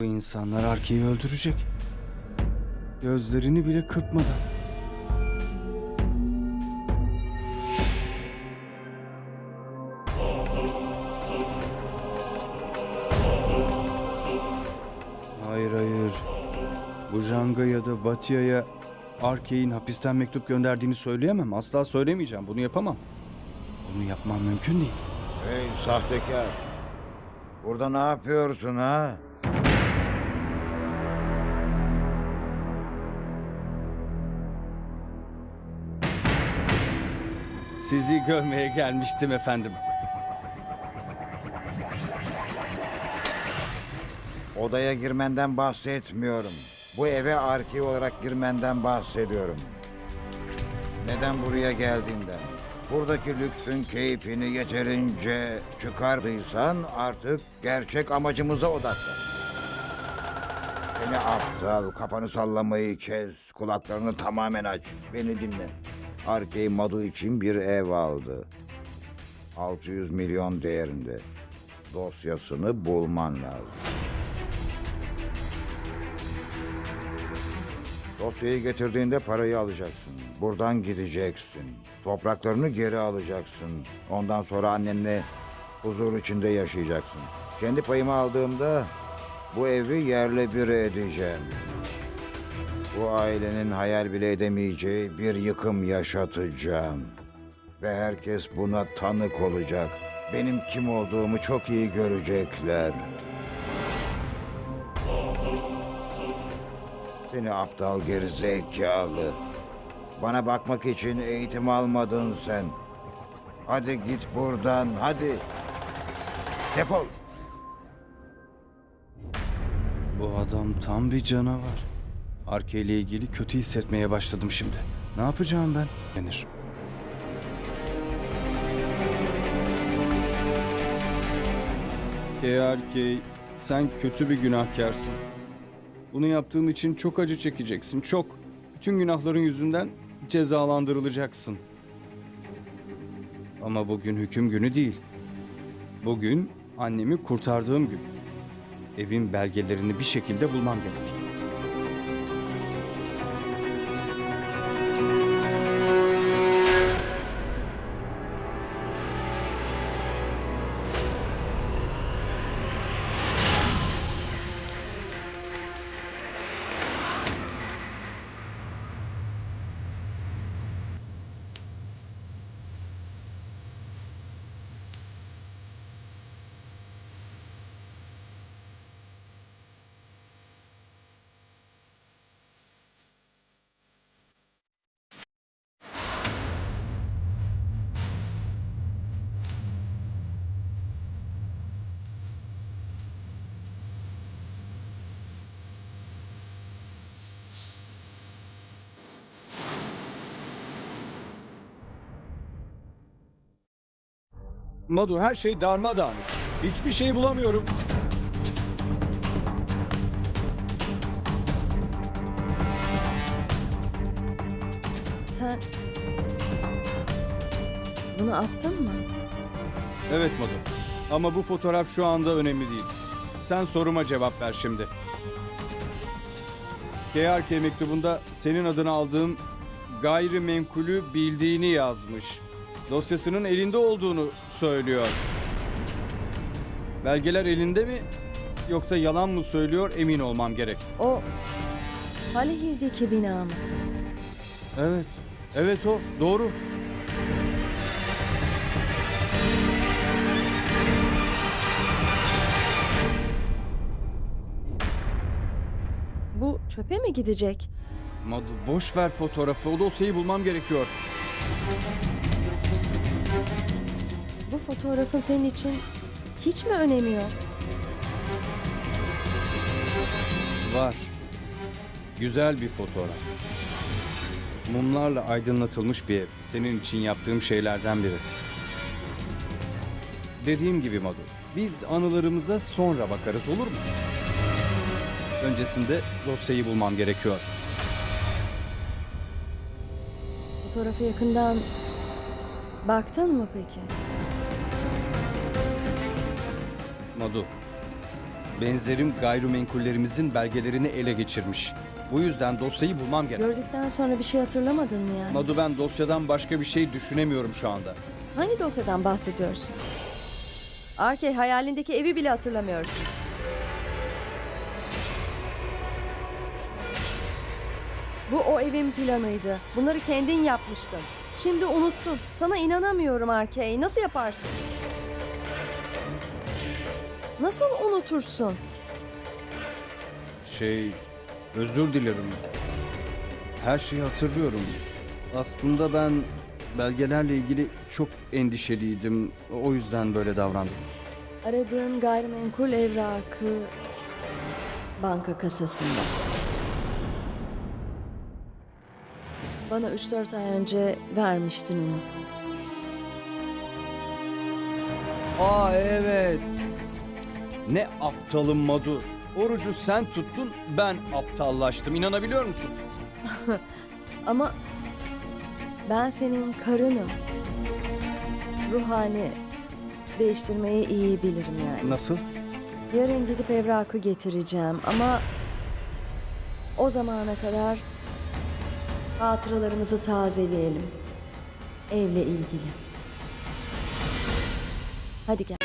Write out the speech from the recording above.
Bu insanlar Arke'yi öldürecek. Gözlerini bile kırpmadan. Hayır hayır. Bu Janga ya da Batia'ya Arke'in hapisten mektup gönderdiğini söyleyemem. Asla söylemeyeceğim. Bunu yapamam. Bunu yapmam mümkün değil. Hey sahtekar. Burada ne yapıyorsun ha? Sizi görmeye gelmiştim efendim. Odaya girmenden bahsetmiyorum. Bu eve arkev olarak girmenden bahsediyorum. Neden buraya geldiğinden. Buradaki lüksün keyfini yeterince çıkardıysan artık gerçek amacımıza odaklan. Seni aptal, kafanı sallamayı kes, kulaklarını tamamen aç. Beni dinle. Arkey Madu için bir ev aldı. 600 milyon değerinde. Dosyasını bulman lazım. Dosyayı getirdiğinde parayı alacaksın. Buradan gideceksin. Topraklarını geri alacaksın. Ondan sonra annenle huzur içinde yaşayacaksın. Kendi payımı aldığımda bu evi yerle bir edeceğim. Bu ailenin hayal bile edemeyeceği bir yıkım yaşatacağım. Ve herkes buna tanık olacak. Benim kim olduğumu çok iyi görecekler. Seni aptal gerizekalı. Bana bakmak için eğitim almadın sen. Hadi git buradan, hadi. Defol. Bu adam tam bir canavar. Arke ile ilgili kötü hissetmeye başladım şimdi. Ne yapacağım ben? Denir. KRK, sen kötü bir günahkarsın. Bunu yaptığın için çok acı çekeceksin, çok. Bütün günahların yüzünden cezalandırılacaksın. Ama bugün hüküm günü değil. Bugün annemi kurtardığım gün. Evin belgelerini bir şekilde bulmam gerek. Madu her şey darmadağınık. Hiçbir şey bulamıyorum. Sen bunu attın mı? Evet Madu. Ama bu fotoğraf şu anda önemli değil. Sen soruma cevap ver şimdi. KRK mektubunda senin adını aldığım gayrimenkulü bildiğini yazmış. Dosyasının elinde olduğunu söylüyor. Belgeler elinde mi yoksa yalan mı söylüyor emin olmam gerek. O Halihil'deki bina mı? Evet. Evet o. Doğru. Bu çöpe mi gidecek? Madu boş ver fotoğrafı. O dosyayı bulmam gerekiyor. Fotoğrafın senin için hiç mi önemi yok? Var. Güzel bir fotoğraf. Mumlarla aydınlatılmış bir ev. Senin için yaptığım şeylerden biri. Dediğim gibi Madu. Biz anılarımıza sonra bakarız olur mu? Öncesinde dosyayı bulmam gerekiyor. Fotoğrafı yakından baktın mı peki? Madu. benzerim gayrimenkullerimizin belgelerini ele geçirmiş. Bu yüzden dosyayı bulmam gerek. Gördükten sonra bir şey hatırlamadın mı yani? Madu ben dosyadan başka bir şey düşünemiyorum şu anda. Hangi dosyadan bahsediyorsun? Arkey hayalindeki evi bile hatırlamıyorsun. Bu o evin planıydı. Bunları kendin yapmıştın. Şimdi unuttun. Sana inanamıyorum Arkey. Nasıl yaparsın? Nasıl unutursun? Şey, özür dilerim. Her şeyi hatırlıyorum. Aslında ben belgelerle ilgili çok endişeliydim. O yüzden böyle davrandım. Aradığın gayrimenkul evrakı banka kasasında. Bana 3-4 ay önce vermiştin onu. Aa evet. Ne aptalım Madu. Orucu sen tuttun, ben aptallaştım. İnanabiliyor musun? Ama ben senin karınım. Ruhani değiştirmeyi iyi bilirim yani. Nasıl? Yarın gidip evrakı getireceğim ama o zamana kadar hatıralarımızı tazeleyelim. Evle ilgili. Hadi gel.